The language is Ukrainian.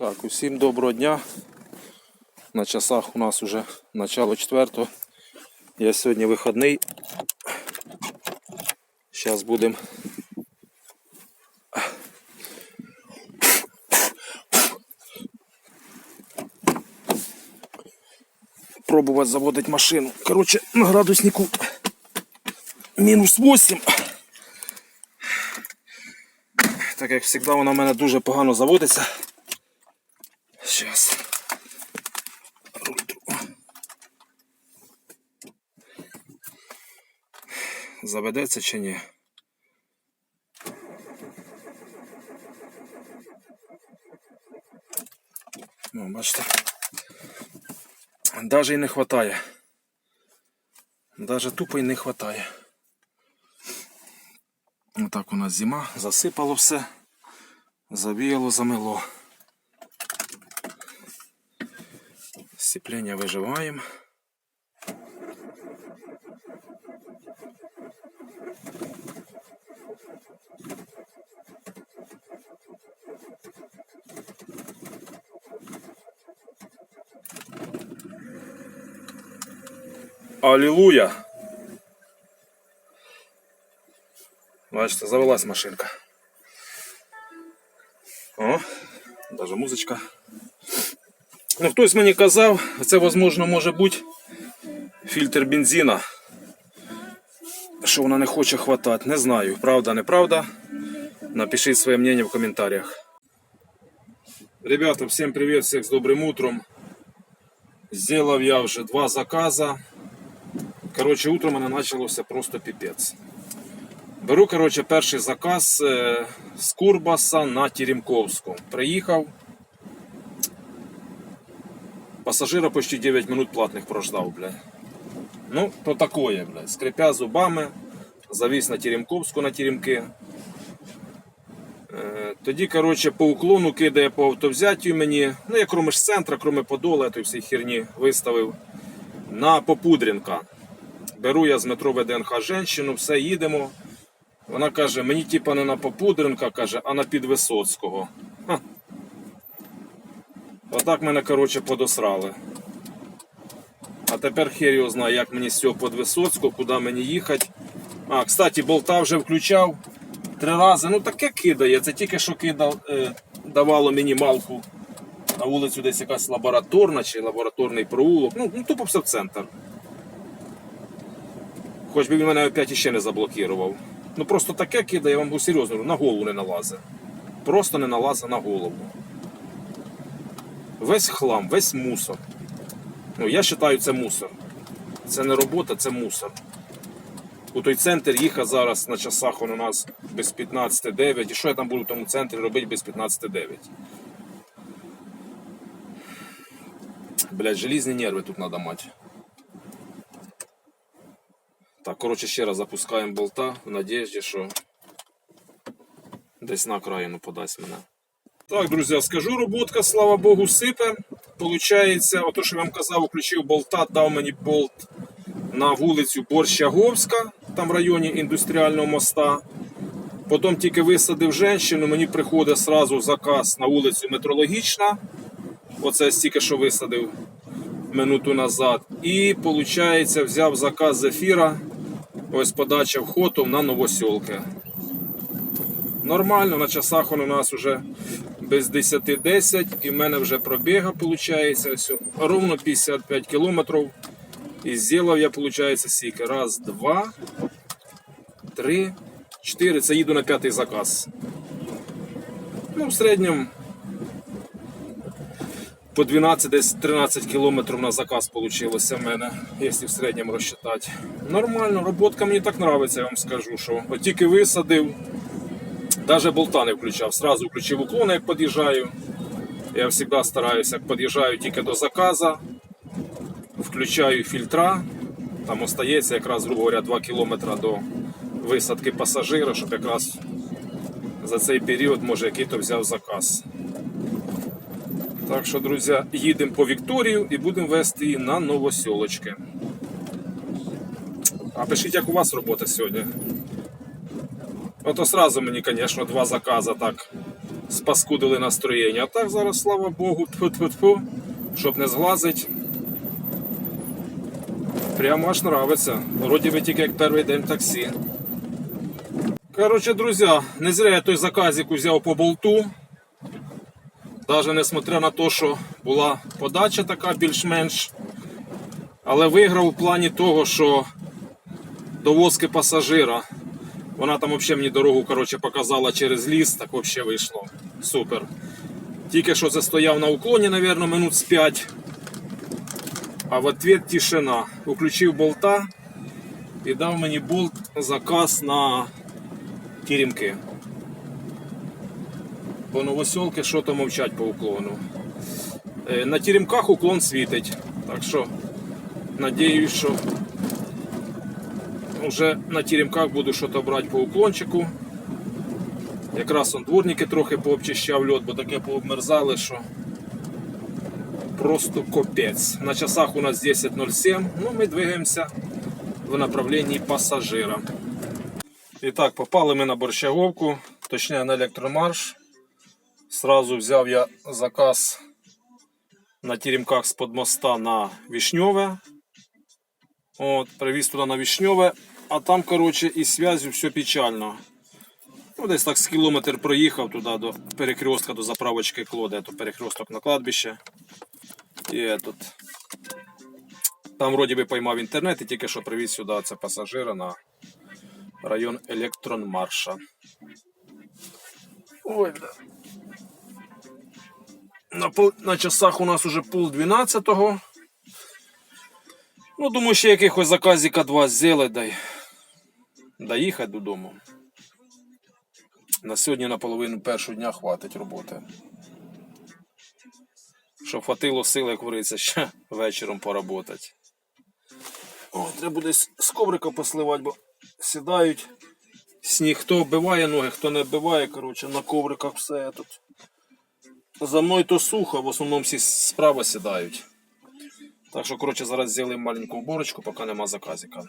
Так, усім доброго дня. На часах у нас уже начало четвертого. Я сьогодні вихідний. Зараз будемо пробувати заводити машину. Коротше, на градуснику мінус 8. Так як завжди вона в мене дуже погано заводиться. Сейчас. Заведеться чи ні? Ну, бачите. Даже і не хватає. Даже тупо і не хватає. Отак у нас зима, засипало все, завіяло, замило. Сцепление выживаем. Аллилуйя! Бачите, завелась машинка. О, даже музичка. Ну, хтось мені казав, це можливо може бути фільтр бензина. Що вона не хоче хватати. Не знаю, правда, неправда. Напишіть своє мнение в коментарях. Ребята, всем привет, всех с добрым утром. Сделав я вже два заказа. Короче, утром мене почалося просто піпець. Беру, короче, перший заказ е, з Курбаса на Теремковську. Приїхав. Пассажира почти 9 минут платных прождал, бля. Ну, то такое, бля. Скрипя зубами, завис на Теремковську на Теремки. Е, Тоді, короче, по уклону кидає по автовзяттю мені. Ну, я кроме ж центра, кроме Подола, я той всій херні виставив. На Попудренка. Беру я з метро ВДНХ женщину, все їдемо. Вона каже, мені типа не на Попудренка, каже, а на Підвисоцького. Ха. Отак мене, коротше, подосрали. А тепер хер його знає, як мені з цього Подвисоцького, куди мені їхати. А, кстати, болта вже включав три рази. Ну таке кидає. Це тільки що кидав, е, давало мені малку на вулицю десь якась лабораторна чи лабораторний проулок. Ну, ну тупо все в центр. Хоч би він мене опять іще не заблокував. Ну просто таке кидає, я вам серйозно, на голову не налазить. Просто не налазить на голову весь хлам, весь мусор. Ну, я вважаю, це мусор. Це не робота, це мусор. У той центр їхав зараз на часах он у нас без 15.9. І що я там буду в тому центрі робити без 15.9? Блять, желізні нерви тут треба мати. Так, коротше, ще раз запускаємо болта в надіжді, що десь на окраїну подасть мене. Так, друзі, скажу, роботка, слава Богу, сипе. Получається, ото що я вам казав, включив болта, дав мені болт на вулицю Борщаговська, там в районі індустріального моста. Потім тільки висадив женщину, мені приходить сразу заказ на вулицю Метрологічна. Оце стільки що висадив минуту назад. І, виходить, взяв заказ з ефіра. Ось подача входу на Новосілки. Нормально, на часах он у нас вже без 10-10 і в мене вже пробіга, виходить, ось, ровно 55 кілометрів. І зробив я, виходить, скільки? Раз, два, три, чотири. Це їду на п'ятий заказ. Ну, в середньому по 12, десь 13 кілометрів на заказ вийшло в мене, якщо в середньому розчитати. Нормально, роботка мені так подобається, я вам скажу, що от тільки висадив. Даже болта не включав, сразу включив уклон, як під'їжджаю. Я завжди стараюся, як під'їжджаю тільки до заказу, включаю фільтра. Там остається якраз, грубо говоря, 2 км до висадки пасажира, щоб якраз за цей період, може, який-то взяв заказ. Так що, друзі, їдемо по Вікторію і будемо вести її на Новосьолочки. А пишіть, як у вас робота сьогодні. Ото сразу мені, звісно, два закази так спаскудили настроєння. А так зараз, слава Богу, тьфу-тьфу-тьфу, щоб не зглазить. Прямо аж нравиться. Вроді би тільки як перший день таксі. Коротше, друзі, не зря я той заказик взяв по болту. Даже несмотря на те, що була подача така більш-менш. Але виграв у плані того, що довозки пасажира. Вона там взагалі мені дорогу коротше, показала через ліс, так взагалі вийшло. Супер. Тільки що це стояв на уклоні, мабуть, минут з 5. А в ответ тишина. Включив болта і дав мені болт заказ на теремки. Бо новосілки що то мовчать по уклону. Е, На теремках уклон світить. Так що надіюсь, що вже на теремках буду щось брати по уклончику. Якраз он дворники трохи пообчищав льот, бо таке пообмерзали, що просто капець. На часах у нас 10.07, ну ми двигаємося в направленні пасажира. І так, попали ми на борщаговку, точніше на електромарш. Сразу взяв я заказ на теремках з-под моста на Вишньове. От, привіз туди на Вишньове, а там, коротше, із зв'язю все печально. Ну, десь так з кілометр проїхав туди до перекрестка, до заправочки Клоди, то перекресток на кладбище. І этот. Там вроді би поймав інтернет і тільки що привіз сюди це пасажира на район Електронмарша. Ой, да. На, пол, на часах у нас уже пол 12-го. Ну, думаю, ще якихось заказика два зробити, дай доїхати додому. На сьогодні на половину першого дня хватить роботи. Щоб хватило сил, як говориться, ще вечором поработати. О, треба буде з коврика посливати, бо сідають. Сніг хто вбиває ноги, хто не вбиває, коротше, на ковриках все тут. За мною то сухо, в основному всі справа сідають. Так що, коротше, зараз взяли маленьку уборочку, поки нема заказика.